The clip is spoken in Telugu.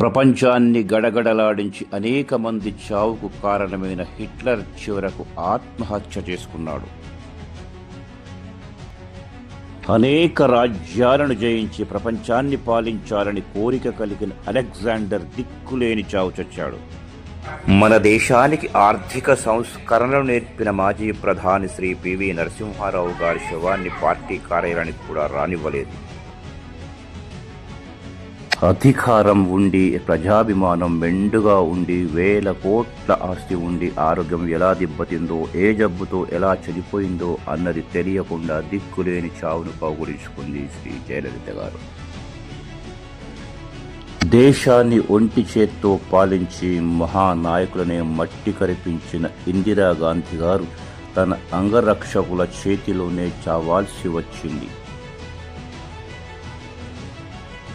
ప్రపంచాన్ని గడగడలాడించి అనేక మంది చావుకు కారణమైన హిట్లర్ చివరకు ఆత్మహత్య చేసుకున్నాడు. అనేక రాజ్యాలను జయించి ప్రపంచాన్ని పాలించాలని కోరిక కలిగిన అలెగ్జాండర్ దిక్కులేని చావు చచ్చాడు. మన దేశానికి ఆర్థిక సంస్కరణలు నేర్పిన మాజీ ప్రధాని శ్రీ పివి నరసింహారావు గారి శవాన్ని పార్టీ కార్యాలయానికి కూడా రానివ్వలేదు. అధికారం ఉండి ప్రజాభిమానం మెండుగా ఉండి వేల కోట్ల ఆస్తి ఉండి ఆరోగ్యం ఎలా దెబ్బతిందో ఏ జబ్బుతో ఎలా చనిపోయిందో అన్నది తెలియకుండా దిక్కులేని చావును పౌగుడించుకుంది శ్రీ జయలలిత గారు. దేశాన్ని ఒంటి చేత్తో పాలించి మహానాయకులనే మట్టి కరిపించిన ఇందిరాగాంధీ గారు తన అంగరక్షకుల చేతిలోనే చావాల్సి వచ్చింది.